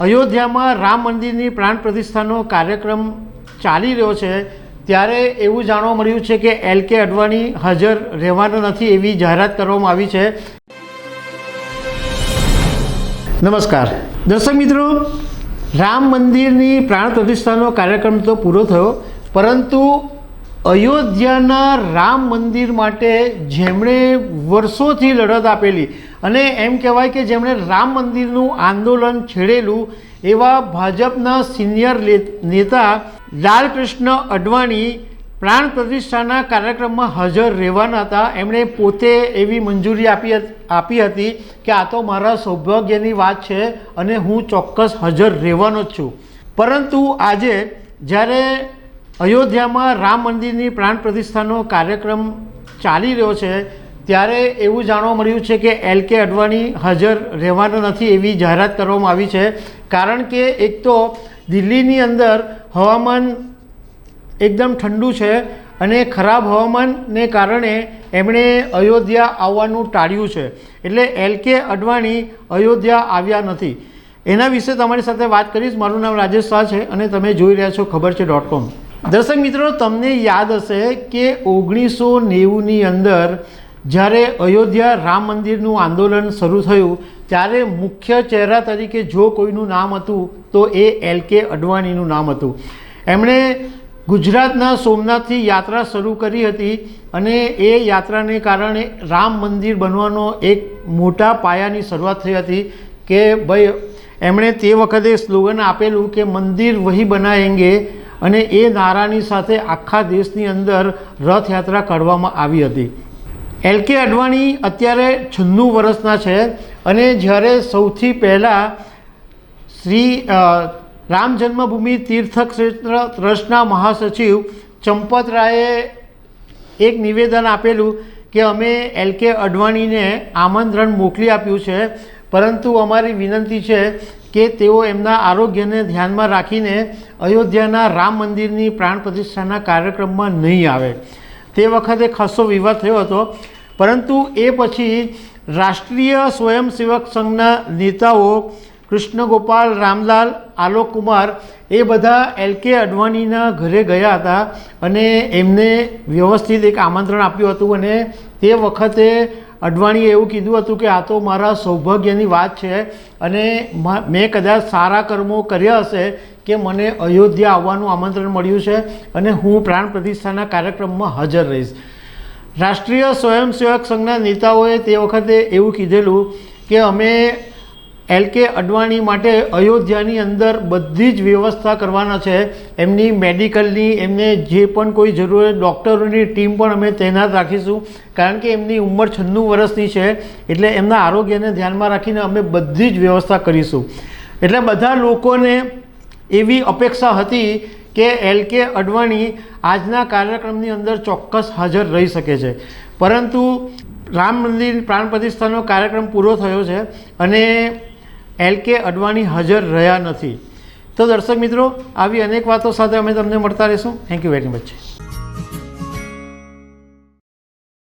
અયોધ્યામાં રામ મંદિરની પ્રાણ પ્રતિષ્ઠાનો કાર્યક્રમ ચાલી રહ્યો છે. ત્યારે એવું જાણવા મળ્યું છે કે એલ કે અડવાણી હાજર રહેવાના નથી એવી જાહેરાત કરવામાં આવી છે. નમસ્કાર. દર્શક મિત્રો, રામ મંદિરની પ્રાણ પ્રતિષ્ઠાનો કાર્યક્રમ તો પૂરો થયો, પરંતુ અયોધ્યાના રામ મંદિર માટે જેમણે વર્ષોથી લડત આપેલી અને એમ કહેવાય કે જેમણે રામ મંદિરનું આંદોલન છેડેલું, એવા ભાજપના સિનિયર નેતા લાલકૃષ્ણ અડવાણી પ્રાણ પ્રતિષ્ઠાના કાર્યક્રમમાં હાજર રહેવાના હતા. એમણે પોતે એવી મંજૂરી આપી આપી હતી કે આ તો મારા સૌભાગ્યની વાત છે અને હું ચોક્કસ હાજર રહેવાનો જ છું. પરંતુ આજે જ્યારે અયોધ્યામાં રામ મંદિરની પ્રાણ પ્રતિષ્ઠાનો કાર્યક્રમ ચાલી રહ્યો છે ત્યારે એવું જાણવા મળ્યું છે કે એલ કે અડવાણી હાજર રહેવાના નથી એવી જાહેરાત કરવામાં આવી છે. કારણ કે એક તો દિલ્હીની અંદર હવામાન એકદમ ઠંડુ છે અને ખરાબ હવામાનને કારણે એમણે અયોધ્યા આવવાનું ટાળ્યું છે. એટલે એલ કે અડવાણી અયોધ્યા આવ્યા નથી. એના વિશે તમારી સાથે વાત કરીશ. મારું નામ રાજેશ શાહ છે અને તમે જોઈ રહ્યા છો ખબર છે ડોટ કોમ. દર્શક મિત્રો, તમને યાદ હશે કે ઓગણીસો નેવુંની અંદર જ્યારે અયોધ્યા રામ મંદિરનું આંદોલન શરૂ થયું, ત્યારે મુખ્ય ચહેરા તરીકે જો કોઈનું નામ હતું, તો એ એલ કે અડવાણીનું નામ હતું. એમણે ગુજરાતના સોમનાથથી યાત્રા શરૂ કરી હતી અને એ યાત્રાને કારણે રામ મંદિર બનવાનો એક મોટા પાયાની શરૂઆત થઈ હતી કે ભાઈ, એમણે તે વખતે સ્લોગન આપેલું કે મંદિર વહી બનાવેંગે અને એ નારાની સાથે આખા દેશની અંદર રથયાત્રા કરવામાં આવી હતી. એલ કે અડવાણી અત્યારે છન્નું વર્ષના છે અને જ્યારે સૌથી પહેલાં શ્રી રામ જન્મભૂમિ તીર્થ ક્ષેત્ર ટ્રસ્ટના મહાસચિવ ચંપત રાયે એક નિવેદન આપેલું કે અમે એલ કે અડવાણીને આમંત્રણ મોકલી આપ્યું છે. પરંતુ અમારી વિનંતી છે કે તેઓ એમના આરોગ્યને ધ્યાનમાં રાખીને અયોધ્યાના રામ મંદિરની પ્રાણ પ્રતિષ્ઠાના કાર્યક્રમમાં નહીં આવે. તે વખતે ખાસો વિવાદ થયો હતો. પરંતુ એ પછી રાષ્ટ્રીય સ્વયંસેવક સંઘના નેતાઓ કૃષ્ણ ગોપાલ રામલાલ આલોક કુમાર એ બધા એલ કે અડવાણીના ઘરે ગયા હતા અને એમને વ્યવસ્થિત એક આમંત્રણ આપ્યું હતું અને તે વખતે અડવાણીએ એવું કીધું હતું કે આ તો મારા સૌભાગ્યની વાત છે અને મેં કદાચ સારા કર્મો કર્યા હશે કે મને અયોધ્યા આવવાનું આમંત્રણ મળ્યું છે અને હું પ્રાણ પ્રતિષ્ઠાના કાર્યક્રમમાં હાજર રહીશ. રાષ્ટ્રીય સ્વયંસેવક સંઘના નેતાઓએ તે વખતે એવું કીધેલું કે અમે એલ કે અડવાણી માટે અયોધ્યાની અંદર બધી જ વ્યવસ્થા કરવાના છે. એમની મેડિકલની, એમને જે પણ કોઈ જરૂર ડૉક્ટરોની ટીમ પણ અમે તૈનાત રાખીશું. કારણ કે એમની ઉંમર છન્નું વર્ષની છે, એટલે એમના આરોગ્યને ધ્યાનમાં રાખીને અમે બધી જ વ્યવસ્થા કરીશું. એટલે બધા લોકોને એવી અપેક્ષા હતી કે એલ કે અડવાણી આજના કાર્યક્રમની અંદર ચોક્કસ હાજર રહી શકે છે. પરંતુ રામ મંદિર પ્રાણ પ્રતિષ્ઠાનો કાર્યક્રમ પૂરો થયો છે અને એલ કે અડવાણી હાજર રહ્યા નથી. તો દર્શક મિત્રો, આવી અનેક વાતો સાથે અમે તમને મળતા રહીશું. Thank you very much